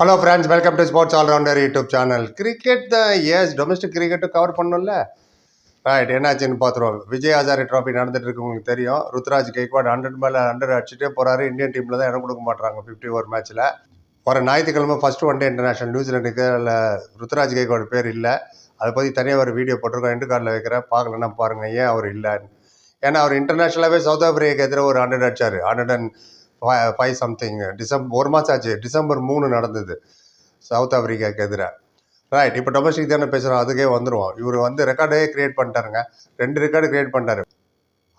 Hello friends welcome to sports allrounder YouTube channel cricket தான் yes domestic கிரிக்கெட்டும் cover பண்ணணும்ல right என்னாச்சுன்னு பார்த்துருவோம். விஜய் ஹசாரி ட்ராஃபி நடந்துட்டு இருக்கு உங்களுக்கு தெரியும். ருத்ராஜ் கேக்வாட் ஹண்ட்ரட் மேலே ஹண்ட்ரட் அடிச்சுட்டே போகிறாரு இந்தியன் டீமில் தான் இடம் கொடுக்க மாட்டாங்க ஃபிஃப்டி ஓவர் மேட்ச்சில் வர ஞாயிற்றுக்கிழமை ஃபர்ஸ்ட் ஒன் டே இன்டர்நேஷனல் நியூசிலாண்டுக்கு அதில் ருத்ராஜ் கேக்வாட் பேர் இல்லை. அதை பற்றி தனியாக ஒரு வீடியோ போட்டிருக்கோம் எண்டு கார்டில் வைக்கிறேன். பார்க்கலன்னா பாருங்கள் ஏன் அவர் இல்லைன்னு. ஏன்னா அவர் இன்டர்நேஷனலாகவே சவுத் ஆஃப்ரிக்காக்கு எதிராக ஒரு ஹண்ட்ரட் அடிச்சார். Hundred and five something December ஒரு மாதம் ஆச்சு. டிசம்பர் மூணு நடந்தது. சவுத் ஆப்பிரிக்காவுக்கு எதிராக ரைட் இப்போ டொமஸ்டிக் தானே பேசுகிறோம் அதுக்கே வந்துடுவோம் இவர் வந்து ரெக்கார்டே கிரியேட் பண்ணிட்டாருங்க. ரெண்டு ரெக்கார்டு கிரியேட் பண்ணிட்டாரு.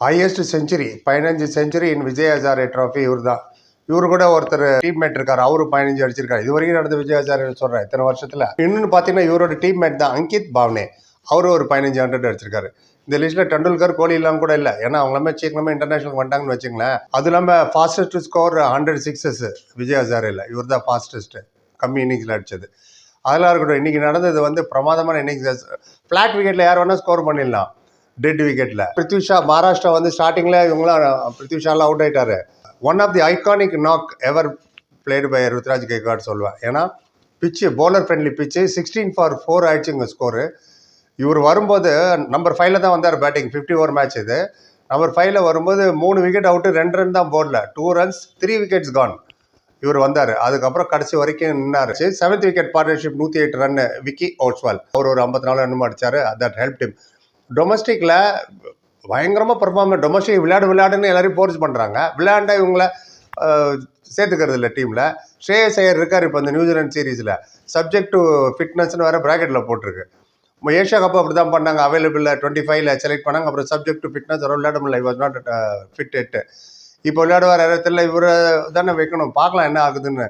ஹையஸ்ட் செஞ்சுரி பதினஞ்சு century in Vijay Hazare trophy இவர் தான் இவர் கூட ஒருத்தர் டீம்மேட் இருக்காரு. அவரு பதினஞ்சு அடிச்சிருக்காரு. இது வரைக்கும் நடந்த விஜய் ஹசாரே சொல்கிறேன் இத்தனை வருஷத்தில். இன்னொன்று பார்த்தீங்கன்னா இவரோட டீம்மேட் தான் அங்கித் பாவ்னே. அவரும் ஒரு பதினஞ்சு ஹண்ட்ரட் அடிச்சிருக்காரு. இந்த லிஸ்ட்டில் டெண்டுல்கர் கோலி இல்லாமல் கூட இல்லை. ஏன்னா அவங்களுமே சீக்கிரமே இன்டர்நேஷனல் வந்துட்டாங்கன்னு வச்சுங்களேன் அது இல்லாமல் fastest score hundred sixes Vijay ஹசாரில் இவர் தான் ஃபாஸ்டஸ்ட்டு கம்மி இன்னிங்ஸில் அடிச்சது. அதெல்லாம் இருக்கட்டும். இன்னைக்கு நடந்தது வந்து பிரமாதமான இன்னிங்ஸ் ஃப்ளாட் விக்கெட்டில் யார் வேணால் ஸ்கோர் பண்ணிடலாம். டெட் விக்கெட்டில் பிருத்விஷா மகாராஷ்டிரா வந்து ஸ்டார்டிங்கில் இவங்களாம் பிருத்விஷாலாம் அவுட் ஆயிட்டாரு. One of the iconic knock ever played by Ruturaj Gaikwad சொல்லுவேன். ஏன்னா pitch bowler friendly pitch sixteen for four ஆயிடுச்சுங்க ஸ்கோரு இவர் வரும்போது நம்பர் ஃபைவ்ல தான் வந்தார் பேட்டிங் ஃபிஃப்டி ஓவர் மேட்ச் இது. நம்பர் ஃபைவ்ல வரும்போது மூணு விக்கெட் அவுட்டு ரெண்டு ரன் தான் போடல two runs three wickets gone இவர் வந்தார். அதுக்கப்புறம் கடைசி வரைக்கும் நின்னார். செவன்த் விக்கெட் பார்ட்னர்ஷிப் நூற்றி எட்டு ரன் விக்கி ஓட்ஸ்வால் அவர் ஒரு ஐம்பத்தி நாலு ரன் அடிச்சார். தட் ஹெல்ப் டீம் டொமஸ்டிக்கில் பயங்கரமாக பர்ஃபார்ம் டொமஸ்டிக் விளையாடு விளையாடுன்னு எல்லாரையும் போர்ஸ் பண்ணுறாங்க விளையாண்டா இவங்கள சேர்த்துக்கிறது இல்லை டீமில் ஸ்ரேயஸ் ஐயர் இருக்கார் இப்போ இந்த நியூசிலாந்து சீரீஸில் சப்ஜெக்ட் டு ஃபிட்னஸ்னு வேறு ப்ராக்கெட்டில் போட்டிருக்கு. ஏஷியா கப் அப்படி தான் பண்ணாங்க. அவைலபிள் டுவெண்ட்டி ஃபைவ்ல செலக்ட் பண்ணாங்க. அப்புறம் சப்ஜெக்ட் டு ஃபிட்னஸ் அவர் விளையாட முடியல. வாஸ் நாட் ஃபிட் எட்டு இப்போ விளையாடுவார் இடத்துல இவர் தானே வைக்கணும். பார்க்கலாம் என்ன ஆகுதுன்னு.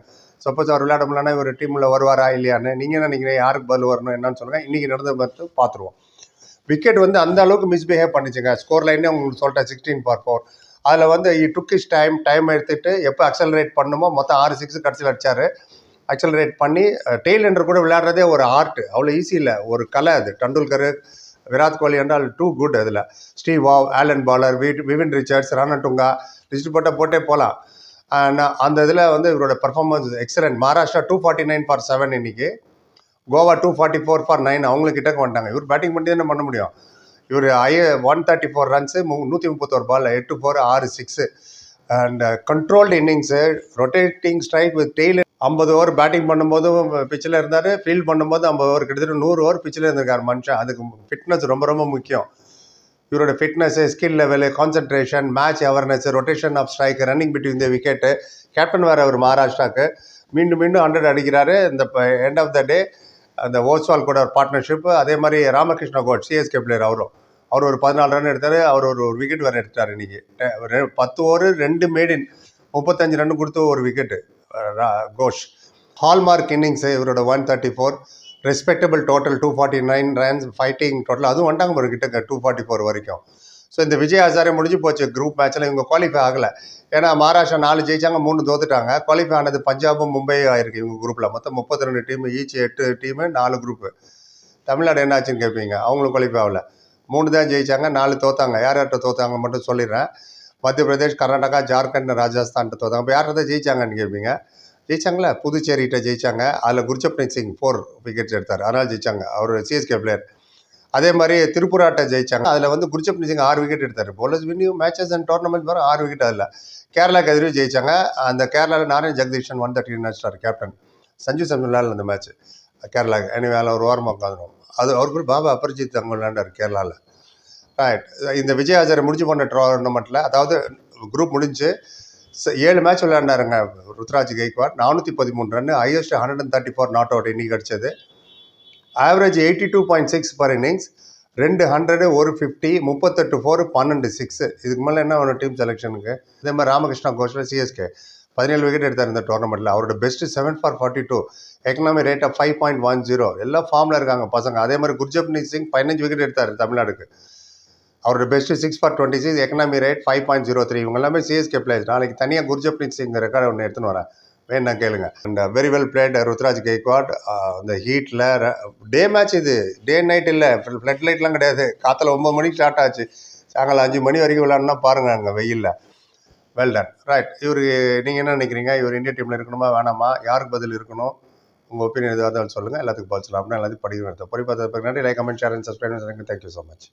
சப்போஸ் அவர் விளையாட முடியலன்னா இவர் டீமில் வருவாரா இல்லையான்னு. நீங்கள் என்ன நினைக்கிறீங்க? யாருக்கு பதில் வரணும்? என்னன்னு சொல்லுங்கள் இன்றைக்கி நடந்த பார்த்து பார்த்துருவோம். விக்கெட் வந்து அந்த அளவுக்கு மிஸ்பிஹேவ் பண்ணிச்சுங்க. ஸ்கோர் லைனே உங்களுக்கு சொல்லிட்டேன். சிக்ஸ்டீன் ஃபார் ஃபோர் அதில் வந்து he took his time time எடுத்துகிட்டு எப்போ அக்சலரேட் பண்ணுமோ மொத்தம் ஆறு சிக்ஸ் கடைசியில் அடித்தார் அக்சலரேட் பண்ணி டெய்ல் என்ற கூட விளையாடுறதே ஒரு ஆர்ட் அவ்வளோ ஈஸி இல்லை. ஒரு கலை அது. டண்டுல்கர் விராட் கோலி என்றால் டூ குட் அதில். ஸ்டீவ் வாவ் ஆலன் பாலர் வீட் விவின் ரிச்சர்ட்ஸ் ரானட்டுங்கா லிஸ்ட் போட்டால் போட்டே போகலாம் அந்த இதில் வந்து இவரோட performance excellent Maharashtra two forty nine for seven இன்னைக்கு. Goa two forty four for nine அவங்களுக்கு கிட்டக்க வந்துட்டாங்க இவர் பேட்டிங் பண்ணி என்ன பண்ண முடியும்? இவர் ஐ ஒன் தேர்ட்டி ஃபோர் ரன்ஸு நூற்றி முப்பத்தோரு பால் எட்டு ஃபோர் ஆறு six and controlled innings rotating strike with tailor ஐம்பது ஓவர் பேட்டிங் பண்ணும்போதும் பிச்சில் இருந்தார். ஃபீல்ட் பண்ணும்போது ஐம்பது ஓவர் கிட்டத்தட்ட நூறு ஓவர் பிச்சில் இருந்திருக்கார் மனுஷன். அதுக்கு ஃபிட்னஸ் ரொம்ப ரொம்ப முக்கியம். இவரோட fitness skill level concentration match awareness rotation of strike running between the wicket captain வேறு அவர் மகாராஷ்டிராவுக்கு மீண்டும் மீண்டும் ஹண்ட்ரட் அடிக்கிறாரு. இந்த எண்ட் ஆஃப் த டே அந்த ஓஸ்வால் கூட ஒரு பார்ட்னர்ஷிப் அதே மாதிரி ராமகிருஷ்ண கோட் சிஎஸ்கே பிளேயர் அவரும். அவர் ஒரு பதினாலு ரன் எடுத்தார். அவர் ஒரு ஒரு விக்கெட் வேறு எடுத்தார் இன்றைக்கி ரெ- பத்து ஓவர் ரெண்டு மேடின் முப்பத்தஞ்சு ரன் கொடுத்து ஒரு விக்கெட்டு கோஷ். ஹால்மார்க் இன்னிங்ஸு இவரோட one thirty four respectable total two forty nine runs fighting total அதுவும் வந்துட்டாங்க ஒரு கிட்ட டூ ஃபார்ட்டி ஃபோர் வரைக்கும். ஸோ இந்த விஜய் ஹசாரே முடிஞ்சு போச்சு குரூப் மேட்ச்சில் இவங்க குவாலிஃபை ஆகலை. ஏன்னா மகாராஷ்டிரா நாலு ஜெயிச்சாங்க மூணு தோத்துட்டாங்க. குவாலிஃபை ஆனது பஞ்சாபும் மும்பை ஆயிருக்கு இவங்க குரூப்பில் மொத்தம் முப்பத்தி ரெண்டு டீம் ஈச் எட்டு டீமு நாலு குரூப்பு தமிழ்நாடு என்னாச்சுன்னு கேட்பீங்க அவங்களும் குவாலிஃபை ஆகலை. மூணு தான் ஜெயிச்சாங்க நாலு தோத்தாங்க. யார் யார்கிட்ட தோத்தாங்க மட்டும் சொல்லிடுறேன். மத்திய பிரதேஷ் கர்நாடகா ஜார்க்கண்ட் ராஜஸ்தான் தோத்தாங்க. இப்போ யார்கிட்ட ஜெயிச்சாங்கன்னு கேட்பீங்க ஜெயிச்சாங்கல்ல புதுச்சேரிகிட்ட ஜெயிச்சாங்க. அதில் குர்ஜப்ரீத் சிங் ஃபோர் விக்கெட்ஸ் எடுத்தார். அதனால் ஜெயிச்சாங்க. அவர் சிஎஸ்கே பிளேயர் அதே மாதிரி திருப்புராட்ட ஜெயிச்சாங்க. அதில் வந்து குர்ஜப்ரீத் சிங் ஆறு விக்கெட் எடுத்தார். போலஸ் வின்யூ மேட்சஸ் அண்ட் டோர்னமெண்ட் வரும் ஆறு விக்கெட் அதில். கேரளாக்கு எதிரும் ஜெயிச்சாங்க. அந்த கேரளாவில் Narayan Jagadeesan one thirty run captain Sanju சம்சுலால் அந்த மேட்ச் கேரளாவுக்கு எனவே அதில் ஒரு வாரமாக உட்காந்துருவோம். அது அவருக்கு பாபா அபரிஜித் அங்கே விளையாண்டார் கேரளாவில் ரைட் இந்த விஜய் ஹஜாரை முடிஞ்சு போன டோர்னமெண்ட்டில் அதாவது குரூப் முடிஞ்சு ஏழு மேட்ச் விளையாண்டாருங்க ருத்ராஜ் கெய்க்வாட். நானூற்றி பதிமூணு run highest hundred and thirty four not out இன்னைக்கு கிடச்சது average eighty two point six per innings ரெண்டு ஹண்ட்ரடு ஒரு ஃபிஃப்டி முப்பத்தெட்டு ஃபோர் பன்னெண்டு சிக்ஸு இதுக்கு மேலே என்ன வேணும் டீம் செலெக்ஷனுக்கு இதே மாதிரி ராமகிருஷ்ணா கோஷில் சிஎஸ்கே பதினேழு விக்கெட் எடுத்தார் இந்த டோர்னமெண்ட்டில் அவரோட best seven for forty two economy rate of five point one zero எல்லாம் ஃபார்மில் இருக்காங்க பசங்க. அதே மாதிரி குர்ஜப்னீத் சிங் பதினஞ்சு விக்கெட் எடுத்தார் தமிழ்நாடுக்கு. அவரோட best six for twenty six economy rate five point zero three இவங்க எல்லாமே சிஎஸ்கே பிளேயர்ஸ் நாளைக்கு தனியாக குர்ஜப்ரீத் சிங் ரெக்கார்டு ஒன்று எடுத்துன்னு வரேன். வேணா கேளுங்க. And very well played Ruturaj Gaikwad. Uh, அந்த ஹீட்டில் டே மேட்ச் இது. டே நைட் இல்லை. ஃப்ளட் லைட்லாம் கிடையாது. காற்றுல ஒம்பது மணிக்கு ஸ்டார்ட் ஆச்சு. சாயங்காலம் அஞ்சு மணி வரைக்கும் விளாட்னா பாருங்கள் அங்கே வெயிலில். வெல் டன் ரைட் இவர் நீங்கள் என்ன நினைக்கிறீங்க? இவர் இந்திய டீமில் இருக்கணுமா? வேணாமா? யாருக்கு பதில் இருக்கணும்? உங்கள் ஒப்பீனியன் எதுவாக இருந்தாலும் சொல்லுங்கள் எல்லாத்துக்கும் பதில் சொல்லலாம். அப்படின்னா எல்லாத்தையும் படிக்க நடத்தும் பார்த்து நன்றி. Like comment share and subscribe thank you so much